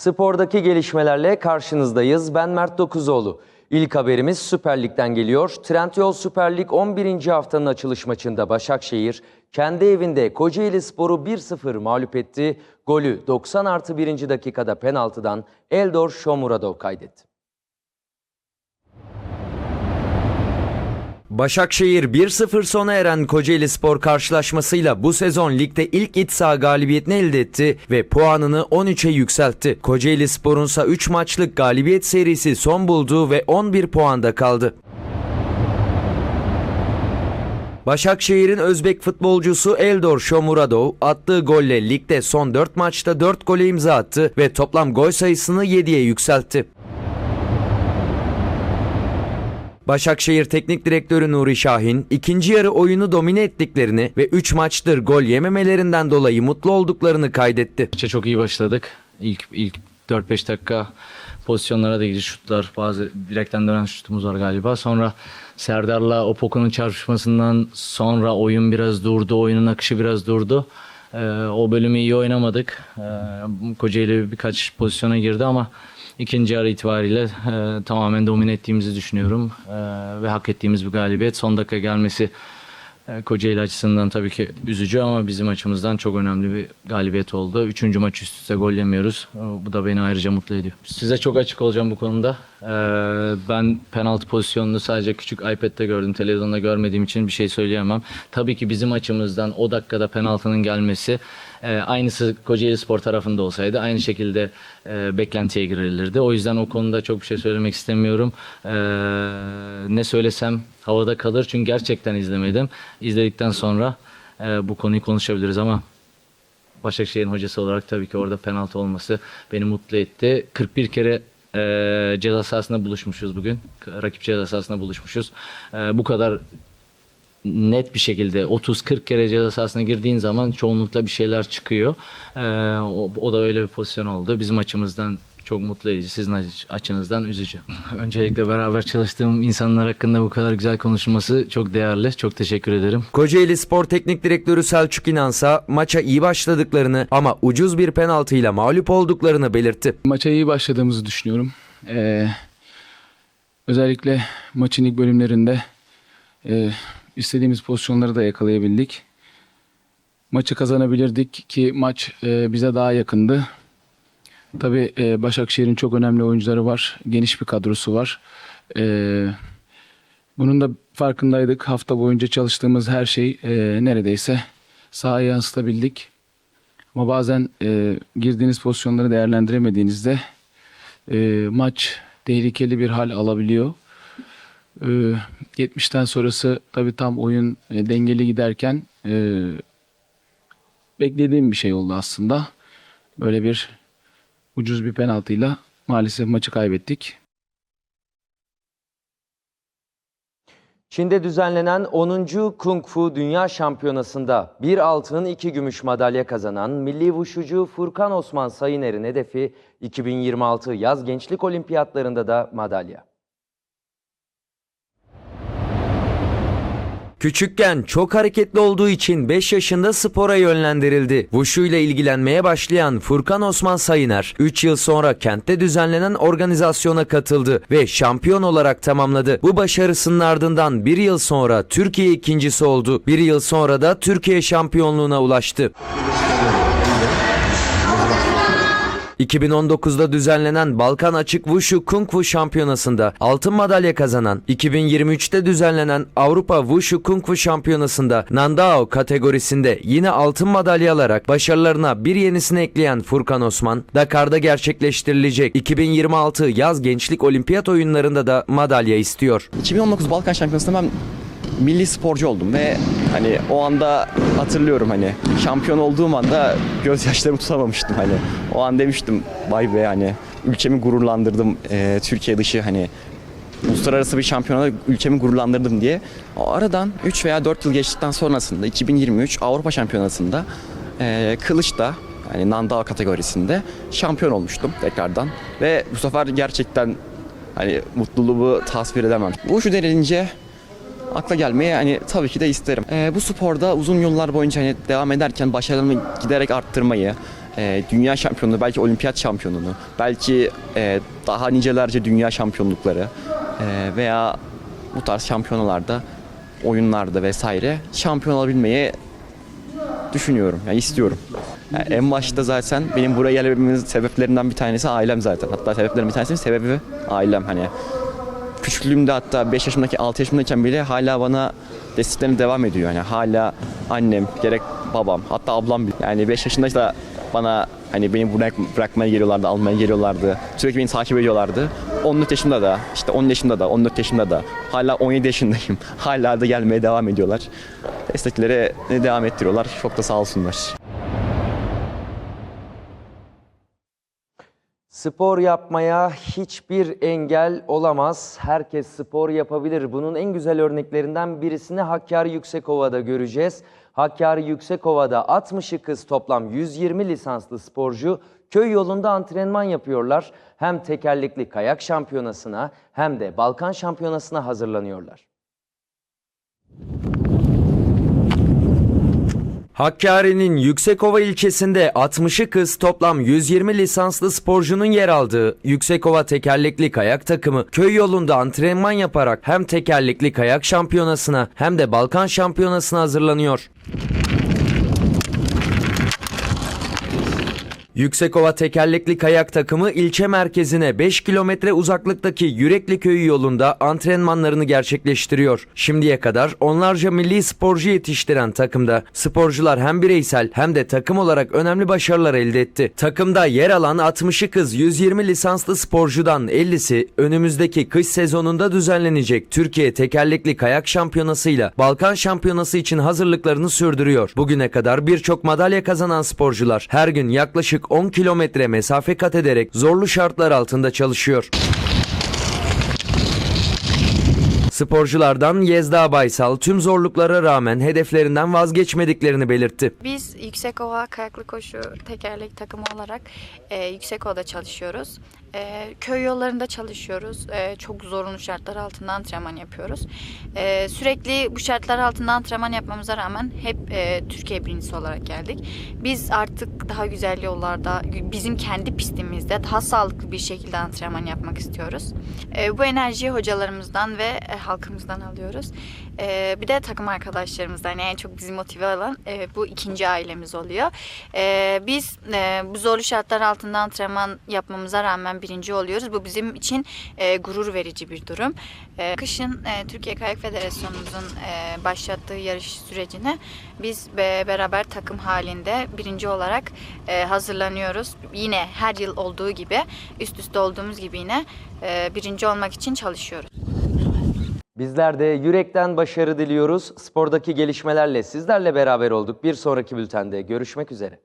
Spordaki gelişmelerle karşınızdayız. Ben Mert Dokuzoğlu. İlk haberimiz Süper Lig'den geliyor. Trendyol Süper Lig 11. haftanın açılış maçında Başakşehir kendi evinde Kocaeli Spor'u 1-0 mağlup etti. Golü 90 artı 1. dakikada penaltıdan Eldor Shomuradov kaydetti. Başakşehir 1-0 sona eren Kocaeli Spor karşılaşmasıyla bu sezon ligde ilk iç saha galibiyetini elde etti ve puanını 13'e yükseltti. Kocaeli Spor'un ise 3 maçlık galibiyet serisi son buldu ve 11 puanda kaldı. Başakşehir'in Özbek futbolcusu Eldor Shomuradov attığı golle ligde son 4 maçta 4 gole imza attı ve toplam gol sayısını 7'ye yükseltti. Başakşehir Teknik Direktörü Nuri Şahin, ikinci yarı oyunu domine ettiklerini ve 3 maçtır gol yememelerinden dolayı mutlu olduklarını kaydetti. Maça çok iyi başladık. İlk ilk 4-5 dakika pozisyonlara da gidici şutlar, bazı direkten dönen şutumuz var galiba. Sonra Serdar'la Opoku'nun çarpışmasından sonra oyun biraz durdu, oyunun akışı biraz durdu. Ee, o bölümü iyi oynamadık. Ee, Kocaeli birkaç pozisyona girdi ama ikinci yarı itibariyle e, tamamen domine ettiğimizi düşünüyorum. Ee, ve hak ettiğimiz bir galibiyet. Son dakika gelmesi e, Kocaeli açısından tabii ki üzücü ama bizim açımızdan çok önemli bir galibiyet oldu. Üçüncü maç üst üste gol yemiyoruz. E, Bu da beni ayrıca mutlu ediyor. Size çok açık olacağım bu konuda. E, Ben penaltı pozisyonunu sadece küçük iPad'de gördüm. Televizyonda görmediğim için bir şey söyleyemem. Tabii ki bizim açımızdan o dakikada penaltının gelmesi e, aynısı Kocaeli Spor tarafında olsaydı aynı şekilde e, beklentiye girilirdi. O yüzden o konuda çok bir şey söylemek istemiyorum. E, ne söylesem havada kalır çünkü gerçekten izlemedim. İzledikten sonra e, bu konuyu konuşabiliriz ama Başakşehir'in hocası olarak tabii ki orada penaltı olması beni mutlu etti. 41 kere e, ceza sahasında buluşmuşuz bugün. Rakip ceza sahasında buluşmuşuz. E, bu kadar net bir şekilde 30-40 kere ceza sahasına girdiğin zaman çoğunlukla bir şeyler çıkıyor. E, o, o da öyle bir pozisyon oldu. Bizim açımızdan çok mutlu edici, sizin aç- açınızdan üzücü. Öncelikle beraber çalıştığım insanlar hakkında bu kadar güzel konuşulması çok değerli. Çok teşekkür ederim. Kocaeli Spor Teknik Direktörü Selçuk İnansa maça iyi başladıklarını ama ucuz bir penaltıyla mağlup olduklarını belirtti. Maça iyi başladığımızı düşünüyorum. Ee, özellikle maçın ilk bölümlerinde e, istediğimiz pozisyonları da yakalayabildik. Maçı kazanabilirdik ki maç e, bize daha yakındı. Tabii e, Başakşehir'in çok önemli oyuncuları var. Geniş bir kadrosu var. E, bunun da farkındaydık. Hafta boyunca çalıştığımız her şey e, neredeyse sahaya yansıtabildik. Ama bazen e, girdiğiniz pozisyonları değerlendiremediğinizde e, maç tehlikeli bir hal alabiliyor. E, 70'ten sonrası tabii tam oyun e, dengeli giderken e, beklediğim bir şey oldu aslında. Böyle bir ucuz bir penaltıyla maalesef maçı kaybettik. Çin'de düzenlenen 10. Kung Fu Dünya Şampiyonası'nda bir altın iki gümüş madalya kazanan milli vuşucu Furkan Osman Sayıner'in hedefi 2026 yaz gençlik olimpiyatlarında da madalya. Küçükken çok hareketli olduğu için 5 yaşında spora yönlendirildi. İle ilgilenmeye başlayan Furkan Osman Sayıner 3 yıl sonra kentte düzenlenen organizasyona katıldı ve şampiyon olarak tamamladı. Bu başarısının ardından bir yıl sonra Türkiye ikincisi oldu. Bir yıl sonra da Türkiye şampiyonluğuna ulaştı. 2019'da düzenlenen Balkan Açık Wushu Kung Fu Şampiyonası'nda altın madalya kazanan, 2023'te düzenlenen Avrupa Wushu Kung Fu Şampiyonası'nda Nandao kategorisinde yine altın madalya alarak başarılarına bir yenisini ekleyen Furkan Osman, Dakar'da gerçekleştirilecek 2026 Yaz Gençlik Olimpiyat Oyunlarında da madalya istiyor. 2019 Balkan Şampiyonası'nda ben milli sporcu oldum ve hani o anda hatırlıyorum hani şampiyon olduğum anda gözyaşlarımı tutamamıştım hani. O an demiştim vay be hani ülkemi gururlandırdım eee, Türkiye dışı hani uluslararası bir şampiyonada ülkemi gururlandırdım diye. O aradan 3 veya 4 yıl geçtikten sonrasında 2023 Avrupa Şampiyonası'nda eee Kılıç'ta yani Nandao kategorisinde şampiyon olmuştum tekrardan. Ve bu sefer gerçekten hani mutluluğumu tasvir edemem. Bu şu denilince akla gelmeyi hani tabii ki de isterim. Ee, bu sporda uzun yıllar boyunca hani devam ederken başarımı giderek arttırmayı, e, dünya şampiyonluğu, belki olimpiyat şampiyonluğunu, belki e, daha nicelerce dünya şampiyonlukları e, veya bu tarz şampiyonalarda, oyunlarda vesaire şampiyon olabilmeyi düşünüyorum, yani istiyorum. Yani en başta zaten benim buraya gelmemin sebeplerinden bir tanesi ailem zaten. Hatta sebeplerin bir tanesi sebebi ailem hani. Küçüklüğümde hatta 5 yaşımdaki 6 yaşımdayken bile hala bana desteklerini devam ediyor. Yani hala annem, gerek babam, hatta ablam. Yani 5 yaşında da bana hani beni bırak, bırakmaya geliyorlardı, almaya geliyorlardı. Sürekli beni takip ediyorlardı. 14 yaşımda da, işte 10 yaşında da, 14 yaşında da, hala 17 yaşındayım. Hala da gelmeye devam ediyorlar. Destekleri devam ettiriyorlar. Çok da sağ olsunlar. Spor yapmaya hiçbir engel olamaz. Herkes spor yapabilir. Bunun en güzel örneklerinden birisini Hakkari Yüksekova'da göreceğiz. Hakkari Yüksekova'da 60'ı kız toplam 120 lisanslı sporcu köy yolunda antrenman yapıyorlar. Hem tekerlekli kayak şampiyonasına hem de Balkan şampiyonasına hazırlanıyorlar. Hakkari'nin Yüksekova ilçesinde 60'ı kız toplam 120 lisanslı sporcunun yer aldığı Yüksekova tekerlekli kayak takımı köy yolunda antrenman yaparak hem tekerlekli kayak şampiyonasına hem de Balkan şampiyonasına hazırlanıyor. Yüksekova tekerlekli kayak takımı ilçe merkezine 5 kilometre uzaklıktaki Yürekli Köyü yolunda antrenmanlarını gerçekleştiriyor. Şimdiye kadar onlarca milli sporcu yetiştiren takımda sporcular hem bireysel hem de takım olarak önemli başarılar elde etti. Takımda yer alan 60'ı kız 120 lisanslı sporcudan 50'si önümüzdeki kış sezonunda düzenlenecek Türkiye Tekerlekli Kayak Şampiyonası'yla Balkan Şampiyonası için hazırlıklarını sürdürüyor. Bugüne kadar birçok madalya kazanan sporcular her gün yaklaşık 10 kilometre mesafe kat ederek zorlu şartlar altında çalışıyor. Sporculardan Yezda Baysal tüm zorluklara rağmen hedeflerinden vazgeçmediklerini belirtti. Biz Yüksekova Kayaklı Koşu Tekerlek takımı olarak e, Yüksekova'da çalışıyoruz. E, köy yollarında çalışıyoruz. E, çok zorunlu şartlar altında antrenman yapıyoruz. E, sürekli bu şartlar altında antrenman yapmamıza rağmen hep e, Türkiye birincisi olarak geldik. Biz artık daha güzel yollarda, bizim kendi pistimizde daha sağlıklı bir şekilde antrenman yapmak istiyoruz. E, bu enerjiyi hocalarımızdan ve e, halkımızdan alıyoruz. E, bir de takım arkadaşlarımızdan yani çok bizi motive olan e, bu ikinci ailemiz oluyor. E, biz e, bu zorlu şartlar altında antrenman yapmamıza rağmen birinci oluyoruz. Bu bizim için e, gurur verici bir durum. E, kışın e, Türkiye Kayak Federasyonumuzun e, başlattığı yarış sürecine biz be, beraber takım halinde birinci olarak e, hazırlanıyoruz. Yine her yıl olduğu gibi üst üste olduğumuz gibi yine e, birinci olmak için çalışıyoruz. Bizler de yürekten başarı diliyoruz. Spordaki gelişmelerle sizlerle beraber olduk. Bir sonraki bültende görüşmek üzere.